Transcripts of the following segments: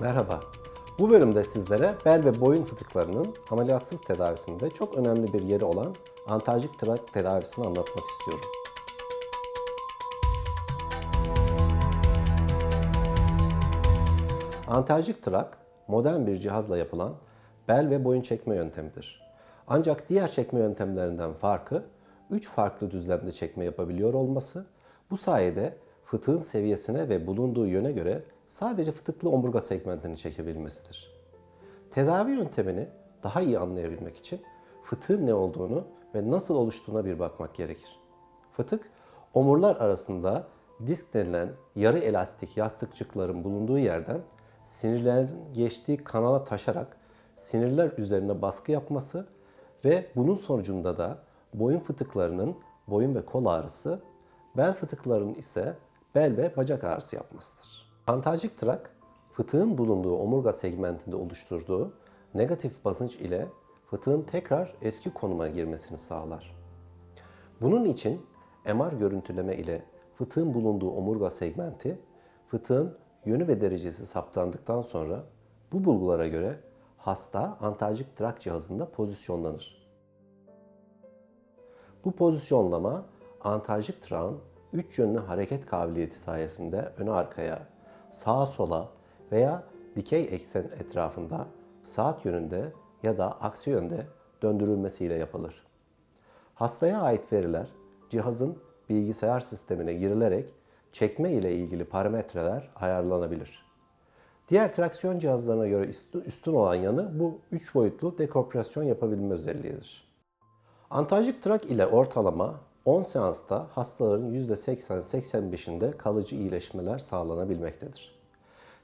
Merhaba. Bu bölümde sizlere bel ve boyun fıtıklarının ameliyatsız tedavisinde çok önemli bir yeri olan antalcik trak tedavisini anlatmak istiyorum. Antalcik trak modern bir cihazla yapılan bel ve boyun çekme yöntemidir. Ancak diğer çekme yöntemlerinden farkı 3 farklı düzlemde çekme yapabiliyor olması, bu sayede fıtığın seviyesine ve bulunduğu yöne göre sadece fıtıklı omurga segmentini çekebilmesidir. Tedavi yöntemini daha iyi anlayabilmek için fıtığın ne olduğunu ve nasıl oluştuğuna bir bakmak gerekir. Fıtık, omurlar arasında disk denilen yarı elastik yastıkçıkların bulunduğu yerden sinirlerin geçtiği kanala taşarak sinirler üzerine baskı yapması ve bunun sonucunda da boyun fıtıklarının boyun ve kol ağrısı, bel fıtıklarının ise bel ve bacak ağrısı yapmasıdır. Antalcik trak, fıtığın bulunduğu omurga segmentinde oluşturduğu negatif basınç ile fıtığın tekrar eski konuma girmesini sağlar. Bunun için MR görüntüleme ile fıtığın bulunduğu omurga segmenti, fıtığın yönü ve derecesi saptandıktan sonra bu bulgulara göre hasta antalcik trak cihazında pozisyonlanır. Bu pozisyonlama antalcik trağın üç yönlü hareket kabiliyeti sayesinde öne arkaya, sağa sola veya dikey eksen etrafında saat yönünde ya da aksi yönde döndürülmesiyle yapılır. Hastaya ait veriler cihazın bilgisayar sistemine girilerek çekme ile ilgili parametreler ayarlanabilir. Diğer traksiyon cihazlarına göre üstün olan yanı bu üç boyutlu dekompresyon yapabilme özelliğidir. Antalcik trak ile ortalama 10 seansta hastaların %80-85'inde kalıcı iyileşmeler sağlanabilmektedir.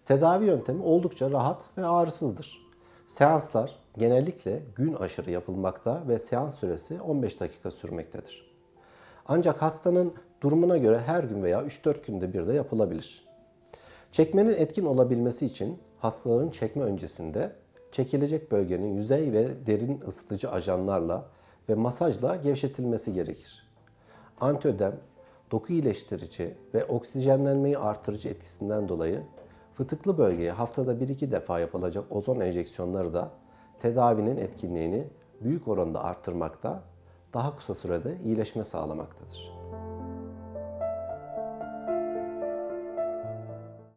Tedavi yöntemi oldukça rahat ve ağrısızdır. Seanslar genellikle gün aşırı yapılmakta ve seans süresi 15 dakika sürmektedir. Ancak hastanın durumuna göre her gün veya 3-4 günde bir de yapılabilir. Çekmenin etkin olabilmesi için hastaların çekme öncesinde çekilecek bölgenin yüzey ve derin ısıtıcı ajanlarla ve masajla gevşetilmesi gerekir. Antiödem, doku iyileştirici ve oksijenlenmeyi artırıcı etkisinden dolayı fıtıklı bölgeye haftada 1-2 defa yapılacak ozon enjeksiyonları da tedavinin etkinliğini büyük oranda arttırmakta, daha kısa sürede iyileşme sağlamaktadır.